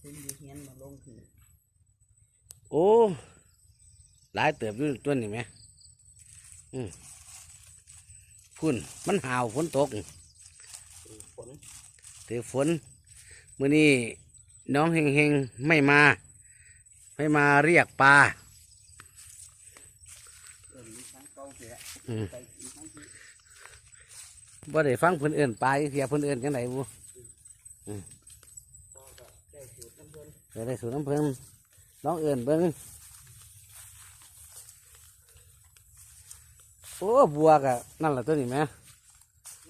ขึ้นอยู่เฮียนมาลงที่โอ้หลายเติบอยู่ตัวนี้ไหมอืมพุ่นมันหาวฝนตกฝนถือฝนมื่อนี้น้องเฮงเฮงๆไม่มา ไม่มาเรียกปลาเอิ้นมีทั้งเก่าเสียอืมไปมีทั้งที่บ่ได้ฟังเพิ่นเอิ้นปลาอีกเทียเพิ่นเอิ้นจังไดบุ พอก็ได้สูตรน้ำ เพิ่นเดี๋ยวได้สูตรน้ำเพิ่นน้องเอิ้นเบิ่งโอ้บัวกะนั่นแหละตัวนี้ไหม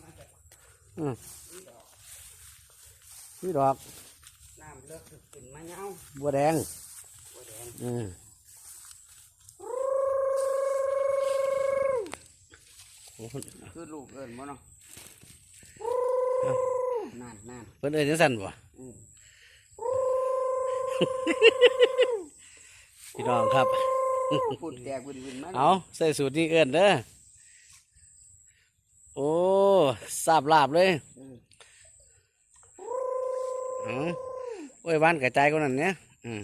มาจากอืมนี่ดอกนี่ดอกน้ำเลิกขึ้นมาเงาบัวแดงบัวแดงอืมโอ้เพิ่นคือลูกเอิ้นบ่เนาะนั่นนั่นเพิ่นเอิ้นจังซั่นบ่อืม พี่น้องครับ พูดแตกวินวินมาเอาใส่สูตรนี้เอิ้นเด้อโอ้สาบลาบเลยอืมเอาโอ้ยบ้านกระจายก็นั่นเนี่ยอืม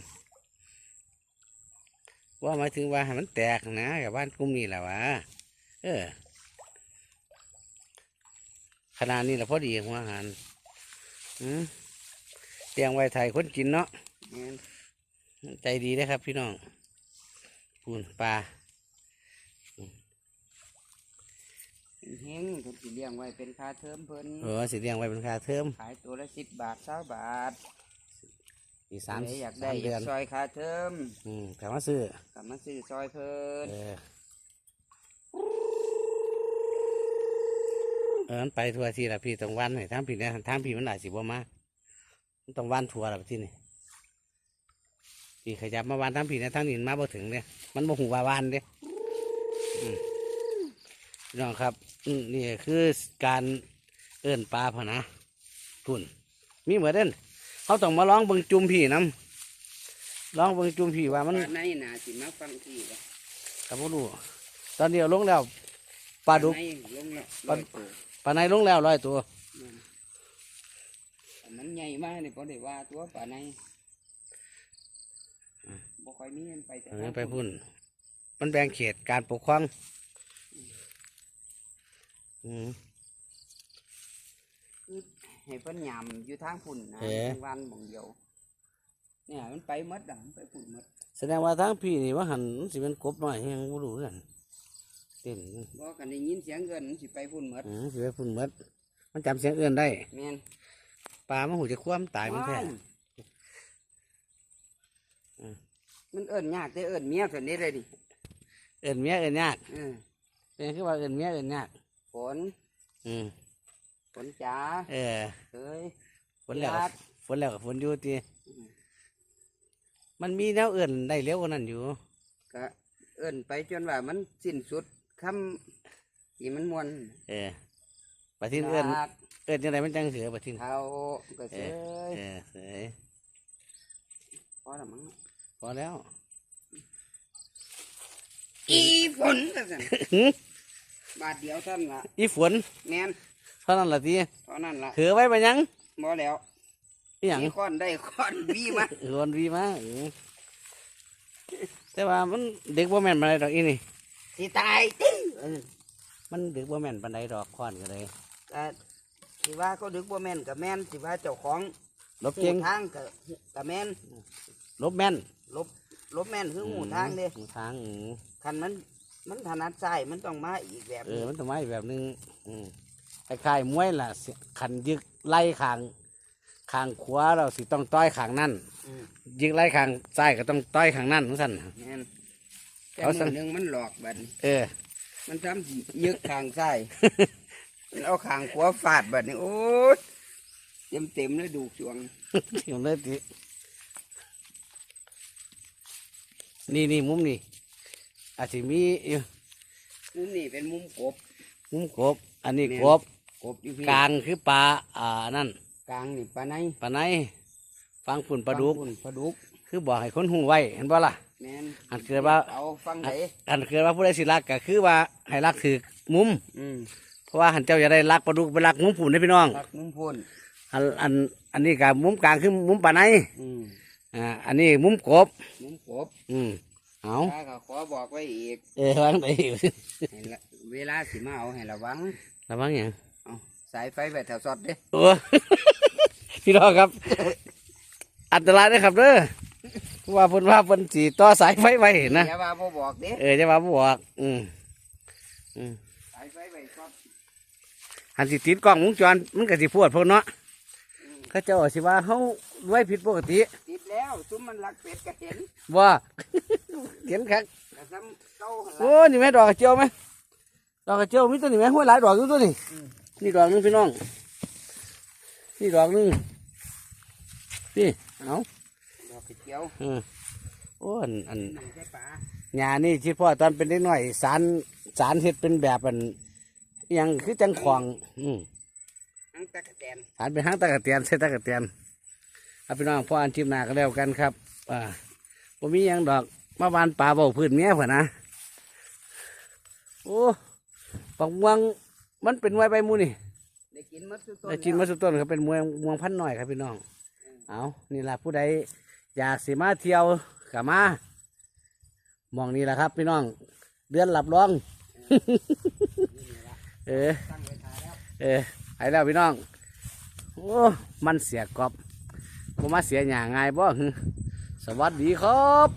ว่าหมายถึงว่าให้มันแตกนะกับบ้านกลุ่มนี้แหละวะเออขนาดนี้แหละพอดีหัวอาหารอืมเตียงไว้ไทยคนกินเนาะแม่น ใจดีนะครับพี่น้องปูนปลาเฮงเพิ่นสิเลี้ยงไว้เป็นค่าเทอมเพิ่นเออสิเลี้ยงไว้เป็นค่าเทอมขายตัวละ10บาท20บาทอีกสามใครอยากได้สามอเดืยาอนกซอยค่าเทอมอืมถามว่าซื้อกลับมาซื้อซอยเพิ่นเออเออมันไปทัวร์ที่ละพี่ต้องวันให้ทางพี่นะทางพี่มันอาจสิบ่มามันต้องวันทัวร์ละที่นี่ พี่ขยับมาวันทางพี่นะทางนี้มันมาบ่ถึงเนี่ยมันบ่หูว่าวันเด้อืมพี่น้องครับอืมนี่คือการเอิ้นปลาพะนะทุนมีเหมือนเด่นเขาต้องมาลองเบิ่งจุ่มพี่น้ำลองเบิ่งจุ่มพี่ว่ามันปลาในน่าสิมาฟังที่ว่ากับพ่รู้ตอนนี้เอาลงแล้วปลาดุกในลงแล้วปลาร้อยตัวปลาในลงแล้วร้อยตัวนั่นแต่มันใหญ่มากนี่พอได้ว่าตัวปลาใน บ่ค่อยมีมันไปแต่เออไปพุ่น มันแบ่งเขตการปกครองอืม คือให้เพิ่นยำอยู่ทางพุ่นนะเอ๋ทางวันบ่งเดียว เนี่ยมันไปหมดดังไปพุ่นหมดแสดงว่าทั้งพี่นี่ว่าหันมันสิเป็นกบหน่อยยังบ่รู้กันเต้นบ่กันได้ยินเสียงเงินมันสิไปพุ่นหมดอืมสิไปพุ่นหมดมันจำเสียงเอื่นได้ แม่นปลามันหูจะคว่ำตายมันแท้ว้อืม มันเอิ้นยากแต่เอิ้นเมียเพิ่นนี่เลยดิเอื่นเมียเอื่นยากเออเป็นคือว่าเอื่นเมียเอื่นยากฝนอืมฝนจ๋าเออเอ้ย ฝนแล้วญาติ ฝนแล้วกับฝนอยู่ตีอืมมันมีแนวเอื่นได้เร็วกว่านั้นอยู่ ก็เอิ้นไปจนว่ามันสิ้นสุดคำที่มันมวนเออปะทินเอื่นยากเอื่นจังไดมันจังเสือปะทินเท้าก็เสยเออเสยพอละมั้งพ อแล้ว อีฝนก็สั่นหึบาทเดียวท่านละอีฝนแม่นเท่านั้นละทีเท่านั้นละถือไว้ไปยังบ่แล้วอีหยังมีค้อนได้ค้อนวีมาเออวันวีมาเออแต่ว่ามันเด็กบ่แม่นปานใดดอกอีนี่สิตายติ้งเออมันเด็กบ่แม่นปานใดดอกค้อนก็เลยก็สิว่าเขาดึกบ่แม่นกับแม่นสิว่าเจ้าของลบเก่งหูทางกับกับแม่นลบแม่น ลบลบแม่นคือหูทางเด้หูทางอืมคันมัน มันถนัดซ้ายมันต้องมาอีกแบบเอหอนึงมันต้องมาอีกแบบหนึงอืมคล้ายๆมวยล่ะสิขันยึกไล่ขางขางขวาเราสิต้องต้อยขางนั่นมยึกไล่ขางซ้ายก็ต้องต้อยขางนั่นทั้งสั้นแม่นแต่เอามืสั่องหนึงมันหลอกบัดนี้เออ มันทำสิยึกข้างซ้ายมันเอาข้างขวาฟาดบัดนี้โอ้ยเต็มเต็มๆเลยดูกสวงเที่ยวเลยติ นี่นี่มุมนี่อาจจะมีอยู่มุมนี่เป็นมุมกบ มุมกบ อันนี้แม่น กบกบอยู่พี่กลางคือปลาอ่านั่นกลางนี่ปลาในปลาไหนฟังฝุ่นปลาดุกฟังพุ่นปลาดุกคือบอกให้คนหูไว้เห็นบ่ล่ะ แม่นอันเกิดว่า เอาฟังไหนอันเกิดว่าผู้ใดสิรักก็คือว่าให้รักถือมุม อืมเพราะว่าหันเจ้าจะได้รักปลาดุกไปรักมุมผุนให้พี่น้อง ปักมุมพุ่นอันอันอันนี้กับมุมกลางคือมุมปลาในอืม อ่าอันนี้มุมกบ มุมกบอืมเอาถ้าก็ขอบอกไว้อีกเออวางไปให้ละเวลาสิมาเอาให้ระวังระวังอย่างเอาสายไฟไปแถวซอดเด้โอ้ พี่น้องครับ อันตรายนะครับเด้อว่าเพิ่นว่าเพิ่นสีต่อสายไฟไว้นะอย่าว่าบ่บอกเด้เออจะว่าบ่บอกอืมอืมสายไฟไปซอด หันสิติดกล้องวงจรมันก็สิพวดพวกเนาะ เขาเจ้าสิว่าเฮาไว้ผิดปกติติดแล้วซุ้มมันรักเป็ดก็เห็นว่าเห็นคักแต่ซ้ำเต้าหั่นโอ้ล่ะนี่แม่ดอกกระเจียวไหมดอกกระเจียวมีตัวนี้ไหมห้วยหลายดอกอยู่ตัวนี้อืม นี่ดอกหนึงพี่น้องนี่ดอกหนึงนี่เอาดอกกระเจียวเออโอ้อันอัน หนึ่งใช่ปลาหญ้านี่ที่พ่อตอนเป็นเด็กน้อยสารสารเฮ็ดเป็นแบบอันอหยังคือจังขวางอืมอัง ตะกะแตนสารเป็นหางตะกะเตียนใส่ตะกะเตียนเอาพี่น้องพ่ออันทิมหนาก็แล้วกันครับ อ่าผมมีหยังดอกมาบานป่าเบาพื้นเนี้ยเพื่อนนะโอ้ปักม่วงมันเป็นไว้ใบหมูนี่ได้กินมัดทุกต้นได้กินมาสุดต้นครับเป็นม่วงม่วงพันธุ์หน่อยครับพี่น้อง เอานี่แหละผู้ใดอยากสิมาเที่ยวกับมามองนี่แหละครับ พี่น้อง เดือนหลับรอง เออตั้งไว้ทาแล้วเออ ไอ้แล้วพี่น้อง โอ้ มันเสียกรอบผมมาเสียหยาง่ายบ่สวัสดีครับ